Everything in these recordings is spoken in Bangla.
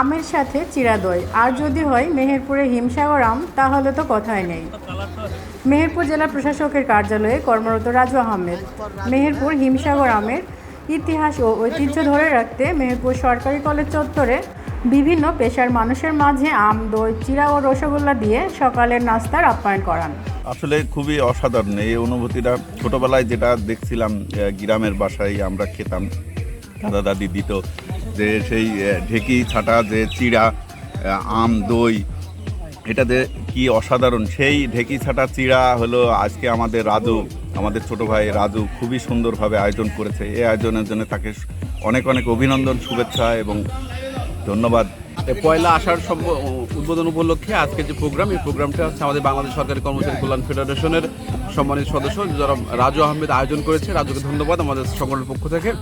আমের সাথে চিরা দই আর যদি হয় মেহেরপুরে হিমসাগর আম, তাহলে তো কথাই নেই। মেহেরপুর জেলা প্রশাসকের কার্যালয়ে কর্মরত রাজু আহমেদ। মেহেরপুর হিমসাগর আমের ইতিহাস ও ঐতিহ্য ধরে রাখতে মেহেরপুর সরকারি কলেজ চত্বরে বিভিন্ন পেশার মানুষের মাঝে আম, দই, চিরা ও রসগোল্লা দিয়ে সকালের নাস্তার আপ্যায়ন করান। আসলে খুবই অসাধারণ এই অনুভূতিটা। ছোটবেলায় যেটা দেখছিলাম গ্রামের বাসায় আমরা খেতাম। দাদা, দাদি দিত। যে সেই ঢেকি, ছাটা, যে চিড়া আম, দই, এটাতে কি অসাধারণ। সেই ঢেকি, ছাটা, চিড়া হলো আজকে আমাদের রাজু, আমাদের ছোট ভাই রাজু খুবই সুন্দরভাবে আয়োজন করেছে। এই আয়োজনের জন্য তাকে অনেক অনেক অভিনন্দন, শুভেচ্ছা এবং ধন্যবাদ। পয়লা আষাঢ় সম্ভ- উদ্বোধন উপলক্ষে আজকে যে প্রোগ্রাম, এই প্রোগ্রামটা হচ্ছে আমাদের বাংলাদেশ সরকারি কর্মচারী কল্যাণ ফেডারেশনের সম্মানিত সদস্য, যারা রাজু আহমেদ আয়োজন করেছে। রাজুকে ধন্যবাদ আমাদের সংগঠনের পক্ষ থেকে।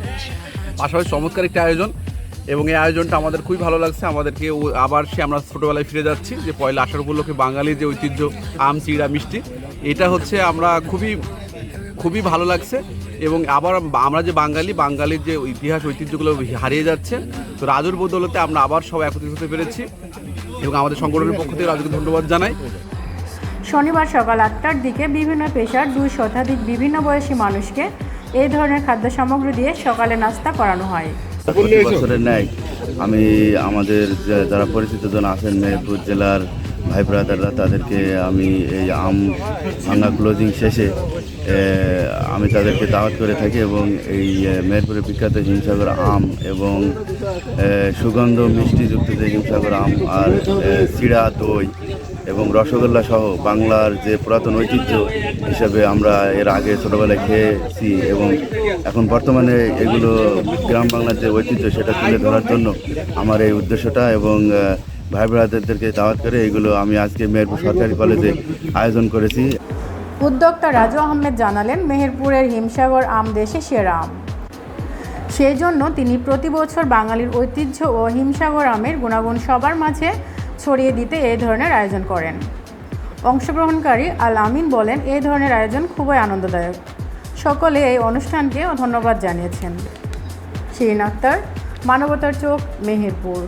পাশাপাশি চমৎকার একটি আয়োজন। এবং এই আয়োজনটা আমাদের খুবই ভালো লাগছে। আমাদেরকে আবার সে আমরা ছোটোবেলায় ফিরে যাচ্ছি যে পয়লা আষাঢ় উপলক্ষে বাঙালির যে ঐতিহ্য, আম, চিড়া, মিষ্টি, এটা হচ্ছে আমরা খুবই খুবই ভালো লাগছে। এবং আবার আমরা যে বাঙালি, বাঙালির যে ইতিহাস, ঐতিহ্যগুলো হারিয়ে যাচ্ছে। তো রাজুর বদৌলতে আমরা আবার সবাই একত্রিত হতে পেরেছি এবং আমাদের সংগঠনের পক্ষ থেকে রাজুকে ধন্যবাদ জানাই। শনিবার সকাল আটটার দিকে বিভিন্ন পেশার দুই শতাধিক বিভিন্ন বয়সী মানুষকে এই ধরনের খাদ্য সামগ্রী দিয়ে সকালে নাস্তা করানো হয়। প্রতি বছরের ন্যায় আমি আমাদের যারা পরিচিত জন আছেন মেহেরপুর জেলার ভাই ব্রাদাররা তাদেরকে আমি এই আম ভাঙা ক্লোজিং শেষে আমি তাদেরকে দাওয়াত করে থাকি এবং এই মেহেরপুরের বিখ্যাত হিমসাগর আম এবং সুগন্ধ মিষ্টিযুক্ত যে হিমসাগর আম আর চিড়া দই এবং রসগোল্লা সহ বাংলার যে পুরাতন ঐতিহ্য হিসাবে আমরা এর আগে ছোটোবেলায় খেয়েছি এবং এখন বর্তমানে এগুলো গ্রাম বাংলার যে ঐতিহ্য সেটা তুলে ধরার জন্য আমার এই উদ্দেশ্যটা এবং ভাই ব্রাদারদেরকে দাওয়াত করে এগুলো আমি আজকে মেহেরপুর সরকারি কলেজে আয়োজন করেছি। উদ্যোক্তা রাজু আহমেদ জানালেন, মেহেরপুরের হিমসাগর আম দেশে সেরা আম। সেই জন্য তিনি প্রতি বছর বাঙালির ঐতিহ্য ও হিমসাগর আমের গুণাগুণ সবার মাঝে ছড়িয়ে দিতে এই ধরনের আয়োজন করেন। অংশগ্রহণকারী আল আমিন বলেন এই ধরনের আয়োজন খুবই আনন্দদায়ক। সকলে এই অনুষ্ঠানকে ধন্যবাদ জানিয়েছেন। শিরিন আক্তার, মানবতার চোখ, মেহেরপুর।